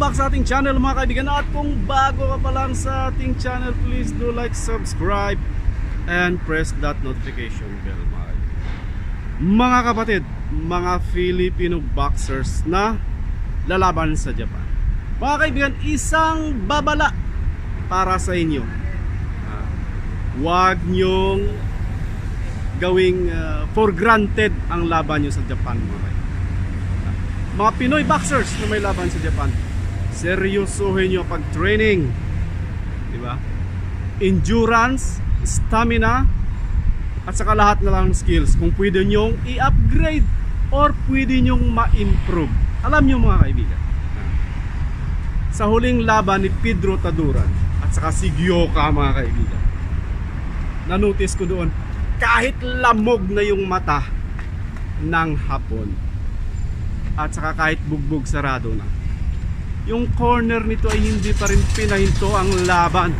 ating channel mga kaibigan at kung bago ka pa lang sa ating channel please do like, subscribe and press that notification bell mga. Mga kapatid, mga Filipino boxers na lalaban sa Japan. Mga kaibigan, isang babala para sa inyo. Huwag nyong gawing ah, for granted ang laban nyo sa Japan mga. Mga Pinoy boxers na may laban sa Japan, seryosohin nyo pag training. Di ba? Endurance, stamina, at saka lahat na lang skills. Kung pwede nyong i-upgrade or pwede nyong ma-improve. Alam nyo mga kaibigan. Sa huling laban ni Pedro Taduran at saka si Gyoka mga kaibigan. Na-notice ko doon, kahit lamog na yung mata ng hapon at saka kahit bugbog sarado na. Yung corner nito ay hindi pa rin pinahinto ang laban.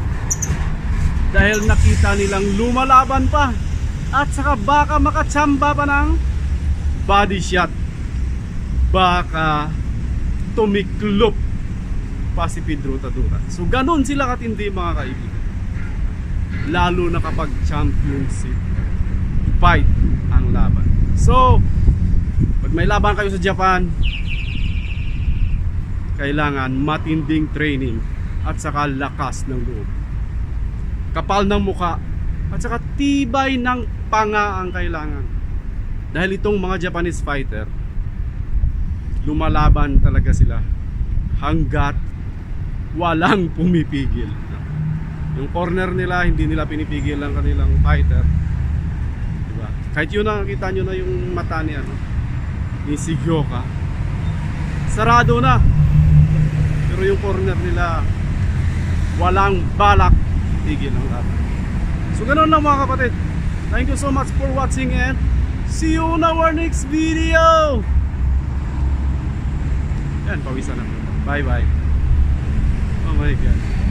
Dahil nakita nilang lumalaban pa at saka baka makatsamba pa ng body shot. Baka tumiklop pa si Pedro Tadura. So ganun sila katindi mga kaibigan. Lalo na kapag championship fight ang laban. So, pag may laban kayo sa Japan, kailangan matinding training at saka lakas ng loob. Kapal ng muka at saka tibay ng panga ang kailangan. Dahil itong mga Japanese fighter, lumalaban talaga sila hanggat walang pumipigil. Yung corner nila, hindi nila pinipigil ang kanilang fighter. Diba? Kahit yun nakikita nyo na yung mata ni ano, ni Sigyoka. Sarado na. Pero yung corner nila, walang balak tigil ang laban. So ganun lang mga kapatid. Thank you so much for watching and see you on our next video. Yan, pawisan na. Bye bye. Oh my God.